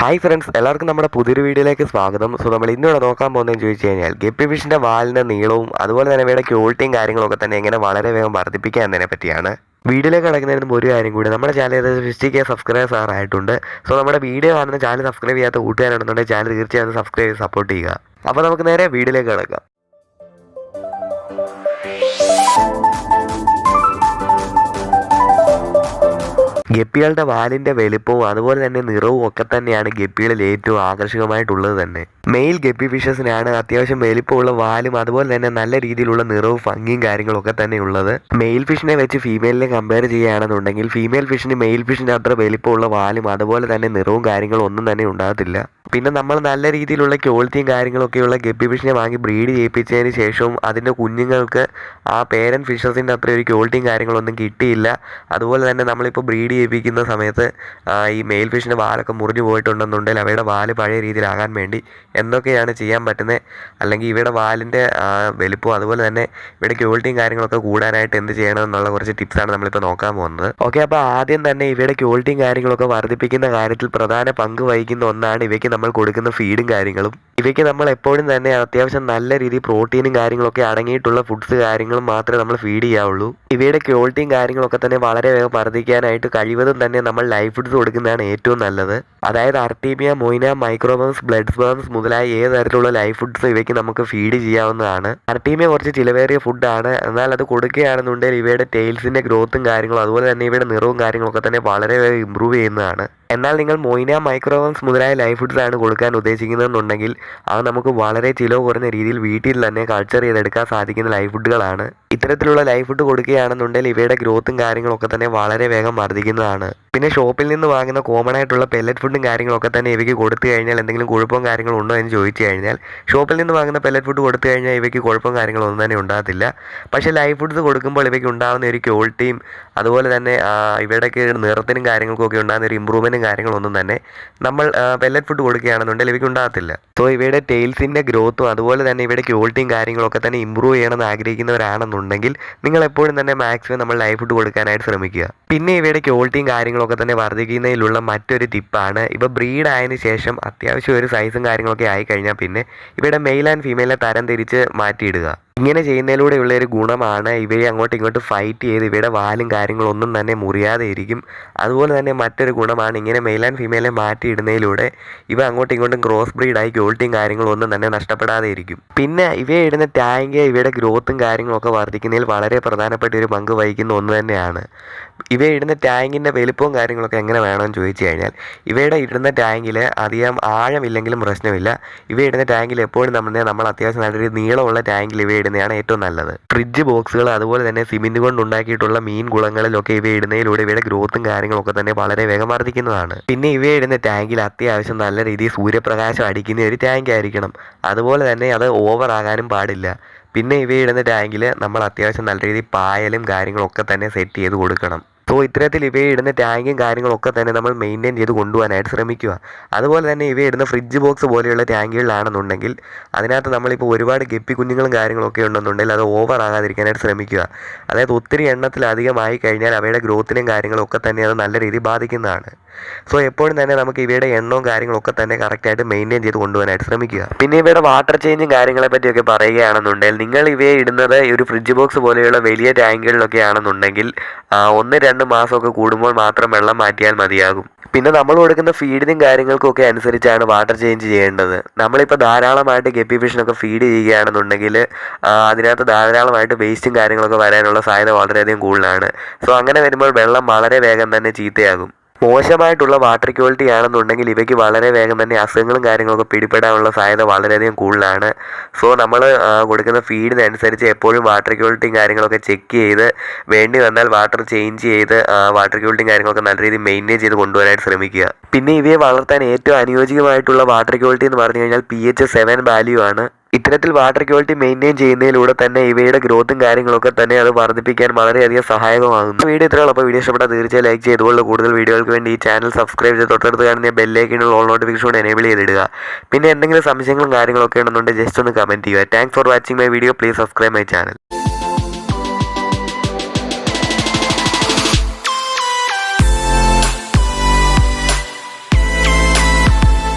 Hi friends എല്ലാവർക്കും നമ്മുടെ പുതിയൊരു വീഡിയോയിലേക്ക് സ്വാഗതം. സോ നമ്മൾ ഇന്നിവിടെ നോക്കാൻ പോകുന്നതെന്ന് ചോദിച്ചു കഴിഞ്ഞാൽ ഗപ്പി ഫിഷിന്റെ വാലിന്റെ നീളവും അതുപോലെ തന്നെ ഇവയുടെ ക്വാളിറ്റിയും കാര്യങ്ങളൊക്കെ തന്നെ എങ്ങനെ വളരെ വേഗം വർദ്ധിപ്പിക്കുക എന്നതിനെ പറ്റിയാണ്. വീഡിയോയിലേക്ക് കിടക്കുന്നതിന് മുമ്പ് ഒരു കാര്യം കൂടി നമ്മുടെ ചാനൽ ഫിഫ്റ്റി കെ സബ്സ്ക്രൈബേഴ്സ് ആറായിട്ടുണ്ട്. സോ നമ്മുടെ വീഡിയോ കാണുന്ന ചാനൽ സബ്സ്ക്രൈബ് ചെയ്യാത്ത കൂട്ടുകാരാണെന്നുണ്ടെങ്കിൽ ചാനൽ തീർച്ചയായും സബ്സ്ക്രൈബ് ചെയ്ത് സപ്പോർട്ട് ചെയ്യുക. അപ്പോൾ നമുക്ക് നേരെ വീഡിയോയിലേക്ക് കിടക്കാം. ഗപ്പികളുടെ വാലിന്റെ വലിപ്പവും അതുപോലെ തന്നെ നിറവും ഒക്കെ തന്നെയാണ് ഗപ്പികളിൽ ഏറ്റവും ആകർഷകമായിട്ടുള്ളത് തന്നെ. മെയിൽ ഗപ്പി ഫിഷസിനാണ് അത്യാവശ്യം വലിപ്പമുള്ള വാലും അതുപോലെ തന്നെ നല്ല രീതിയിലുള്ള നിറവും ഭംഗിയും കാര്യങ്ങളും ഒക്കെ തന്നെ ഉള്ളത്. മെയിൽ ഫിഷിനെ വെച്ച് ഫീമെയിലിനെ കമ്പയർ ചെയ്യുകയാണെന്നുണ്ടെങ്കിൽ ഫീമെയിൽ ഫിഷിന് മെയിൽ ഫിഷിന് അത്ര വലിപ്പമുള്ള വാലും അതുപോലെ തന്നെ നിറവും കാര്യങ്ങളും ഒന്നും തന്നെ ഉണ്ടാകത്തില്ല. പിന്നെ നമ്മൾ നല്ല രീതിയിലുള്ള ക്വാളിറ്റിയും കാര്യങ്ങളൊക്കെയുള്ള ഗപ്പി ഫിഷിനെ വാങ്ങി ബ്രീഡ് ചെയ്യിപ്പിച്ചതിന് ശേഷവും അതിന്റെ കുഞ്ഞുങ്ങൾക്ക് ആ പേരൻ ഫിഷസിന്റെ അത്ര ഒരു ക്വാളിറ്റിയും കാര്യങ്ങളൊന്നും കിട്ടിയില്ല. അതുപോലെ തന്നെ നമ്മളിപ്പോൾ ബ്രീഡ് ചെയ്യിപ്പിക്കുന്ന സമയത്ത് ഈ മെയിൽ ഫിഷിന്റെ വാലൊക്കെ മുറിഞ്ഞു പോയിട്ടുണ്ടെന്നുണ്ടെങ്കിൽ അവയുടെ വാൽ പഴയ രീതിയിലാകാൻ വേണ്ടി എന്തൊക്കെയാണ് ചെയ്യാൻ പറ്റുന്നത് അല്ലെങ്കിൽ ഇവയുടെ വാലിന്റെ വലിപ്പവും അതുപോലെ തന്നെ ഇവയുടെ ക്വാളിറ്റിയും കാര്യങ്ങളൊക്കെ കൂടാനായിട്ട് എന്ത് ചെയ്യണം എന്നുള്ള കുറച്ച് ടിപ്സാണ് നമ്മളിപ്പോൾ നോക്കാൻ പോകുന്നത്. ഓക്കെ അപ്പോൾ ആദ്യം തന്നെ ഇവയുടെ ക്വാളിറ്റിയും കാര്യങ്ങളൊക്കെ വർദ്ധിപ്പിക്കുന്ന കാര്യത്തിൽ പ്രധാന പങ്ക് വഹിക്കുന്ന ഒന്നാണ് ഇവയ്ക്ക് നമ്മൾ കൊടുക്കുന്ന ഫീഡും കാര്യങ്ങളും. ഇവയ്ക്ക് നമ്മൾ എപ്പോഴും തന്നെ അത്യാവശ്യം നല്ല രീതിയിൽ പ്രോട്ടീനും കാര്യങ്ങളൊക്കെ അടങ്ങിയിട്ടുള്ള ഫുഡ്സ് കാര്യങ്ങളും മാത്രമേ നമ്മൾ ഫീഡ് ചെയ്യാവുള്ളൂ. ഇവയുടെ ക്വാളിറ്റിയും കാര്യങ്ങളൊക്കെ തന്നെ വളരെ വേഗം വർദ്ധിക്കാനായിട്ട് കഴിവതും തന്നെ നമ്മൾ ലൈഫ് ഫുഡ്സ് കൊടുക്കുന്നതാണ് ഏറ്റവും നല്ലത്. അതായത് അർട്ടീമിയ മൊയ്ന മൈക്രോബംസ് ബ്ലഡ് സ്പേംസ് മുതലായ ഏത് തരത്തിലുള്ള ലൈഫ് ഫുഡ്സ് ഇവയ്ക്ക് നമുക്ക് ഫീഡ് ചെയ്യാവുന്നതാണ്. അർട്ടീമിയ കുറച്ച് ചിലവേറിയ ഫുഡാണ് എന്നാൽ അത് കൊടുക്കുകയാണെന്നുണ്ടെങ്കിൽ ഇവയുടെ ടെയിൽസിന്റെ ഗ്രോത്തും കാര്യങ്ങളും അതുപോലെ തന്നെ ഇവയുടെ നിറവും കാര്യങ്ങളൊക്കെ തന്നെ വളരെ ഇമ്പ്രൂവ് ചെയ്യുന്നതാണ്. എന്നാൽ നിങ്ങൾ മൊയ്ന മൈക്രോവംസ് മുതലായ ലൈഫ് ഫുഡ്സ് ആണ് കൊടുക്കാൻ ഉദ്ദേശിക്കുന്നതെന്നുണ്ടെങ്കിൽ അത് നമുക്ക് വളരെ ചിലവ് കുറഞ്ഞ രീതിയിൽ വീട്ടിൽ തന്നെ കൾച്ചർ ചെയ്തെടുക്കാൻ സാധിക്കുന്ന ലൈഫ് ഫുഡുകളാണ് ഇത്തരത്തിലുള്ള ലൈഫ് ഫുഡ് കൊടുക്കുകയാണെന്നുണ്ടെങ്കിൽ ഇവയുടെ ഗ്രോത്തും കാര്യങ്ങളൊക്കെ തന്നെ വളരെ വേഗം വർദ്ധിക്കുന്നതാണ് പിന്നെ ഷോപ്പിൽ നിന്ന് വാങ്ങുന്ന കോമൺ ആയിട്ടുള്ള പെല്ലറ്റ് ഫുഡും കാര്യങ്ങളൊക്കെ തന്നെ ഇവയ്ക്ക് കൊടുത്തു കഴിഞ്ഞാൽ എന്തെങ്കിലും കുഴപ്പവും കാര്യങ്ങളും ഉണ്ടോ എന്ന് ചോദിച്ചു കഴിഞ്ഞാൽ ഷോപ്പിൽ നിന്ന് വാങ്ങുന്ന പെല്ലറ്റ് ഫുഡ് കൊടുത്തു കഴിഞ്ഞാൽ ഇവയ്ക്ക് കുഴപ്പവും കാര്യങ്ങളും ഒന്നും തന്നെ ഉണ്ടാകത്തില്ല. പക്ഷേ ലൈഫ് ഫുഡ്സ് കൊടുക്കുമ്പോൾ ഇവയ്ക്ക് ഉണ്ടാകുന്ന ഒരു ക്വാളിറ്റിയും അതുപോലെ തന്നെ ഇവയുടെയൊക്കെ നിറത്തിനും കാര്യങ്ങൾക്കും ഒക്കെ ഉണ്ടാകുന്ന ഒരു ഇമ്പ്രൂവ്മെന്റും കാര്യങ്ങളൊന്നും തന്നെ നമ്മൾ പെല്ലറ്റ് ഫുഡ് കൊടുക്കുകയാണെന്നുണ്ടെങ്കിൽ ഇവയ്ക്ക് ഉണ്ടാകത്തില്ല. സോ ഇവയുടെ ടെയിൽസിന്റെ ഗ്രോത്തും അതുപോലെ തന്നെ ഇവയുടെ ക്വാളിറ്റിയും കാര്യങ്ങളൊക്കെ തന്നെ ഇമ്പ്രൂവ് ചെയ്യണമെന്ന് ആഗ്രഹിക്കുന്നവരാണെന്നുണ്ടെങ്കിൽ നിങ്ങൾ എപ്പോഴും തന്നെ മാക്സിമം നമ്മൾ ലൈഫ് ഫുഡ് കൊടുക്കാനായിട്ട് ശ്രമിക്കുക. പിന്നെ ഇവയുടെ ക്വാളിറ്റിയും കാര്യങ്ങളൊക്കെ തന്നെ വർദ്ധിക്കുന്നതിലുള്ള മറ്റൊരു ടിപ്പാണ്. ഇവ ബ്രീഡ് ആയതിനു ശേഷം അത്യാവശ്യം ഒരു സൈസും കാര്യങ്ങളൊക്കെ ആയിക്കഴിഞ്ഞാൽ പിന്നെ ഇവയുടെ മെയിൽ ആൻഡ് ഫീമെയിലിനെ തരം തിരിച്ച് മാറ്റിയിടുക. ഇങ്ങനെ ചെയ്യുന്നതിലൂടെയുള്ള ഒരു ഗുണമാണ് ഇവയെ അങ്ങോട്ടും ഇങ്ങോട്ടും ഫൈറ്റ് ചെയ്ത് ഇവയുടെ വാലും കാര്യങ്ങളൊന്നും തന്നെ മുറിയാതെ ഇരിക്കും. അതുപോലെ തന്നെ മറ്റൊരു ഗുണമാണ് ഇങ്ങനെ മെയിൽ ആൻഡ് ഫീമെയിലെ മാറ്റിയിടുന്നതിലൂടെ ഇവ അങ്ങോട്ടും ഇങ്ങോട്ടും ക്രോസ് ബ്രീഡായി കാര്യങ്ങളും ഒന്നും തന്നെ നഷ്ടപ്പെടാതെ ഇരിക്കും. പിന്നെ ഇവയെ ഇടുന്ന ടാങ്ക് ഇവയുടെ ഗ്രോത്തും കാര്യങ്ങളൊക്കെ വർദ്ധിക്കുന്നതിൽ വളരെ പ്രധാനപ്പെട്ട ഒരു പങ്ക് വഹിക്കുന്ന ഒന്ന് തന്നെയാണ്. ഇവയെ ഇടുന്ന ടാങ്കിന്റെ വലിപ്പവും കാര്യങ്ങളൊക്കെ എങ്ങനെ വേണമെന്ന് ചോദിച്ചു കഴിഞ്ഞാൽ ഇവയുടെ ഇടുന്ന ടാങ്കിൽ അധികം ആഴമില്ലെങ്കിലും പ്രശ്നമില്ല. ഇവയിടുന്ന ടാങ്കിൽ എപ്പോഴും നമ്മൾ നമ്മൾ അത്യാവശ്യം നല്ലൊരു നീളമുള്ള ടാങ്കിൽ ഇവ ഇടുന്നതാണ് ഏറ്റവും നല്ലത്. ഫ്രിഡ്ജ് ബോക്സുകൾ അതുപോലെ തന്നെ സിമെന്റ് കൊണ്ട് ഉണ്ടാക്കിയിട്ടുള്ള മീൻ കുളങ്ങളിലൊക്കെ ഇവ ഇടുന്നതിലൂടെ ഇവയുടെ ഗ്രോത്തും കാര്യങ്ങളൊക്കെ തന്നെ വളരെ വേഗം വർദ്ധിക്കുന്നതാണ്. പിന്നെ ഇവ ഇടുന്ന ടാങ്കിൽ അത്യാവശ്യം നല്ല രീതിയിൽ സൂര്യപ്രകാശം അടിക്കുന്ന ഒരു ടാങ്ക് ആയിരിക്കണം. അതുപോലെ തന്നെ അത് ഓവർ ആകാനും പാടില്ല. പിന്നെ ഇവ ഇടുന്ന ടാങ്കിൽ നമ്മൾ അത്യാവശ്യം നല്ല രീതിയിൽ പായലും കാര്യങ്ങളൊക്കെ തന്നെ സെറ്റ് ചെയ്ത് കൊടുക്കണം. സോ ഇത്തരത്തിൽ ഇവയെ ഇടുന്ന ടാങ്കും കാര്യങ്ങളൊക്കെ തന്നെ നമ്മൾ മെയിന്റെയിൻ ചെയ്ത് കൊണ്ടുപോകാനായിട്ട് ശ്രമിക്കുക. അതുപോലെ തന്നെ ഇവ ഇടുന്ന ഫ്രിഡ്ജ് ബോക്സ് പോലെയുള്ള ടാങ്കുകളിലാണെന്നുണ്ടെങ്കിൽ അതിനകത്ത് നമ്മളിപ്പോൾ ഒരുപാട് ഗപ്പി കുഞ്ഞുങ്ങളും കാര്യങ്ങളൊക്കെ ഉണ്ടെന്നുണ്ടെങ്കിൽ അത് ഓവർ ആകാതിരിക്കാനായിട്ട് ശ്രമിക്കുക. അതായത് ഒത്തിരി എണ്ണത്തിലധികമായി കഴിഞ്ഞാൽ അവയുടെ ഗ്രോത്തിനും കാര്യങ്ങളൊക്കെ തന്നെ അത് നല്ല രീതിയിൽ ബാധിക്കുന്നതാണ്. സോ എപ്പോഴും തന്നെ നമുക്ക് ഇവയുടെ എണ്ണവും കാര്യങ്ങളൊക്കെ തന്നെ കറക്റ്റായിട്ട് മെയിന്റെയിൻ ചെയ്ത് കൊണ്ടുപോകാനായിട്ട് ശ്രമിക്കുക. പിന്നെ ഇവയുടെ വാട്ടർ ചേഞ്ചും കാര്യങ്ങളെ പറ്റിയൊക്കെ പറയുകയാണെന്നുണ്ടെങ്കിൽ നിങ്ങൾ ഇവയെ ഇടുന്നത് ഒരു ഫ്രിഡ്ജ് ബോക്സ് പോലെയുള്ള വലിയ ടാങ്കുകളിലൊക്കെ ആണെന്നുണ്ടെങ്കിൽ ഒന്ന് രണ്ട് മാസമൊക്കെ കൂടുമ്പോൾ മാത്രം വെള്ളം മാറ്റിയാൽ മതിയാകും. പിന്നെ നമ്മൾ കൊടുക്കുന്ന ഫീഡിനും കാര്യങ്ങൾക്കൊക്കെ അനുസരിച്ചാണ് വാട്ടർ ചേഞ്ച് ചെയ്യേണ്ടത്. നമ്മളിപ്പോൾ ധാരാളമായിട്ട് ഗപ്പി ഫിഷിനൊക്കെ ഫീഡ് ചെയ്യുകയാണെന്നുണ്ടെങ്കിൽ അതിനകത്ത് ധാരാളമായിട്ട് വേസ്റ്റും കാര്യങ്ങളൊക്കെ വരാനുള്ള സാധ്യത വളരെയധികം കൂടുതലാണ്. സോ അങ്ങനെ വരുമ്പോൾ വെള്ളം വളരെ വേഗം തന്നെ ചീത്തയാകും. മോശമായിട്ടുള്ള വാട്ടർ ക്വാളിറ്റി ആണെന്നുണ്ടെങ്കിൽ ഇവയ്ക്ക് വളരെ വേഗം തന്നെ അസുഖങ്ങളും കാര്യങ്ങളൊക്കെ പിടിപെടാനുള്ള സാധ്യത വളരെയധികം കൂടുതലാണ്. സോ നമ്മൾ കൊടുക്കുന്ന ഫീഡിനനുസരിച്ച് എപ്പോഴും വാട്ടർ ക്വാളിറ്റിയും കാര്യങ്ങളൊക്കെ ചെക്ക് ചെയ്ത് വേണ്ടി വന്നാൽ വാട്ടർ ചേഞ്ച് ചെയ്ത് വാട്ടർ ക്വാളിറ്റിയും കാര്യങ്ങളൊക്കെ നല്ല രീതിയിൽ മെയിന്റെയിൻ ചെയ്ത് കൊണ്ടുവരാനായിട്ട് ശ്രമിക്കുക. പിന്നെ ഇവയെ വളർത്താൻ ഏറ്റവും അനുയോജ്യമായിട്ടുള്ള വാട്ടർ ക്വാളിറ്റി എന്ന് പറഞ്ഞു കഴിഞ്ഞാൽ പി എച്ച് സെവൻ വാല്യൂ ആണ്. ഇത്തരത്തിൽ വാട്ടർ ക്വാളിറ്റി മെയിന്റെയിൻ ചെയ്യുന്നതിലൂടെ തന്നെ ഇവയുടെ ഗ്രോത്തും കാര്യങ്ങളൊക്കെ തന്നെ അത് വർദ്ധിപ്പിക്കാൻ വളരെയധികം സഹായകമാകുന്നു. വീഡിയോ ഇത്രയുള്ള അപ്പോൾ വീഡിയോ ഇഷ്ടപ്പെട്ടാൽ തീർച്ചയായും ലൈക്ക് ചെയ്തുകൊണ്ട് കൂടുതൽ വീഡിയോകൾക്ക് വേണ്ടി ഈ ചാനൽ സബ്സ്ക്രൈബ് ചെയ്ത് തൊട്ടടുത്ത് കാണുന്ന ബെല്ലേക്കിനുള്ള ഓൾ നോട്ടിഫിക്കേഷൻ എനേബിൾ ചെയ്തിടുക. പിന്നെ എന്തെങ്കിലും സംശയങ്ങളും കാര്യങ്ങളൊക്കെ ഉണ്ടെന്നുണ്ടെങ്കിൽ ജസ്റ്റ് ഒന്ന് കമന്റ് ചെയ്യുക. Thanks for watching my video please subscribe my channel